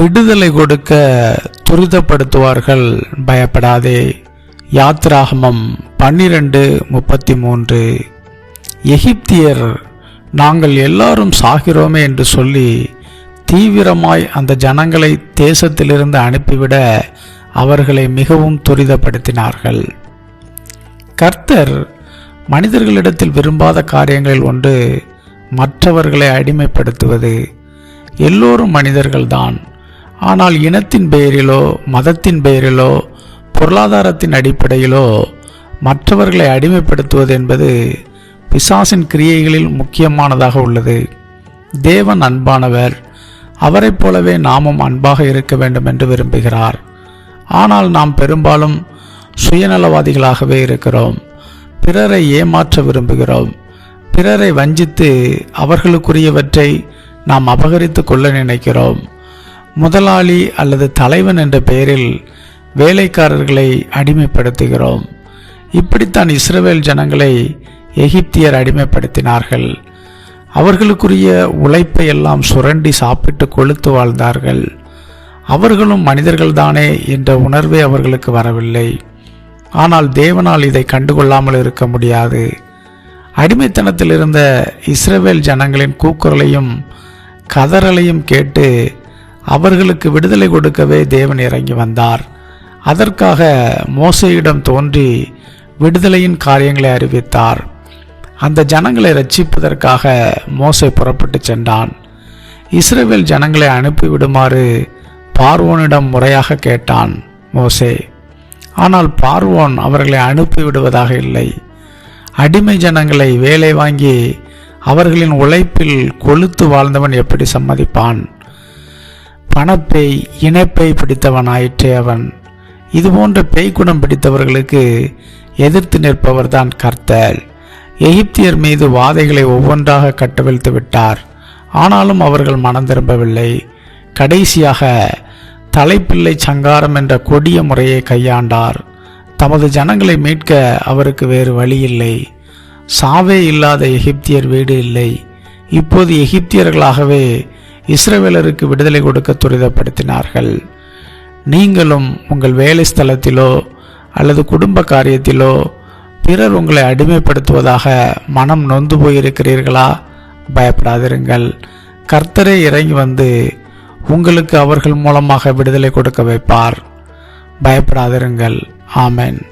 விடுதலை கொடுக்க துரிதப்படுத்துவார்கள் பயப்படாதே. யாத்ராகமம் பன்னிரண்டு முப்பத்தி மூன்று எகிப்தியர் நாங்கள் எல்லாரும் சாகிறோமே என்று சொல்லி தீவிரமாய் அந்த ஜனங்களை தேசத்திலிருந்து அனுப்பிவிட அவர்களை மிகவும் துரிதப்படுத்தினார்கள். கர்த்தர் மனிதர்களிடத்தில் விரும்பாத காரியங்களில் ஒன்று மற்றவர்களை அடிமைப்படுத்துவது. எல்லோரும் மனிதர்கள்தான். ஆனால் இனத்தின் பெயரிலோ மதத்தின் பெயரிலோ பொருளாதாரத்தின் அடிப்படையிலோ மற்றவர்களை அடிமைப்படுத்துவது என்பது பிசாசின் கிரியைகளில் முக்கியமானதாக உள்ளது. தேவன் அன்பானவர் அவரைப் போலவே நாமும் அன்பாக இருக்க வேண்டும் என்று விரும்புகிறார். ஆனால் நாம் பெரும்பாலும் சுயநலவாதிகளாகவே இருக்கிறோம். பிறரை ஏமாற்ற விரும்புகிறோம். பிறரை வஞ்சித்து அவர்களுக்குரியவற்றை நாம் அபகரித்து கொள்ள நினைக்கிறோம். முதலாளி அல்லது தலைவன் என்ற பெயரில் வேலைக்காரர்களை அடிமைப்படுத்துகிறோம். இப்படித்தான் இஸ்ரவேல் ஜனங்களை எகிப்தியர் அடிமைப்படுத்தினார்கள். அவர்களுக்குரிய உழைப்பை எல்லாம் சுரண்டி சாப்பிட்டு கொளுத்து வாழ்ந்தார்கள். அவர்களும் மனிதர்கள்தானே என்ற உணர்வே அவர்களுக்கு வரவில்லை. ஆனால் தேவனால் இதை கண்டுகொள்ளாமல் இருக்க முடியாது. அடிமைத்தனத்தில் இருந்த இஸ்ரவேல் ஜனங்களின் கூக்குரலையும் கதறலையும் கேட்டு அவர்களுக்கு விடுதலை கொடுக்கவே தேவன் இறங்கி வந்தார். அதற்காக மோசையிடம் தோன்றி விடுதலையின் காரியங்களை அறிவித்தார். அந்த ஜனங்களை ரட்சிப்பதற்காக மோசை புறப்பட்டு சென்றான். இஸ்ரேவேல் ஜனங்களை அனுப்பிவிடுமாறு பார்வோனிடம் முறையாக கேட்டான் மோசே. ஆனால் பார்வோன் அவர்களை அனுப்பிவிடுவதாக இல்லை. அடிமை ஜனங்களை வேலை வாங்கி அவர்களின் உழைப்பில் கொளுத்து வாழ்ந்தவன் எப்படி சம்மதிப்பான்? பணப்பேய் இணைப்பை பிடித்தவனாயிற்றே அவன். இதுபோன்ற பேய்க்குணம் பிடித்தவர்களுக்கு எதிர்த்து நிற்பவர்தான் கர்த்தர். எகிப்தியர் மீது வாதைகளை ஒவ்வொன்றாக கட்டவிழ்த்து விட்டார். ஆனாலும் அவர்கள் மனம் திரும்பவில்லை. கடைசியாக தலைப்பிள்ளை சங்காரம் என்ற கொடிய முறையை கையாண்டார். தமது ஜனங்களை மீட்க அவருக்கு வேறு வழி இல்லை சாவே இல்லாத எகிப்தியர் வீடு இல்லை. இப்போது எகிப்தியர்களாகவே இஸ்ரவேலருக்கு விடுதலை கொடுக்க துரிதப்படுத்தினார்கள். நீங்களும் உங்கள் வேலை ஸ்தலத்திலோ அல்லது குடும்ப காரியத்திலோ பிறர் உங்களை அடிமைப்படுத்துவதாக மனம் நொந்து போயிருக்கிறீர்களா? பயப்படாதிருங்கள். கர்த்தரே இறங்கி வந்து உங்களுக்கு அவர்கள் மூலமாக விடுதலை கொடுக்க வைப்பார். பயப்படாதிருங்கள். ஆமேன்.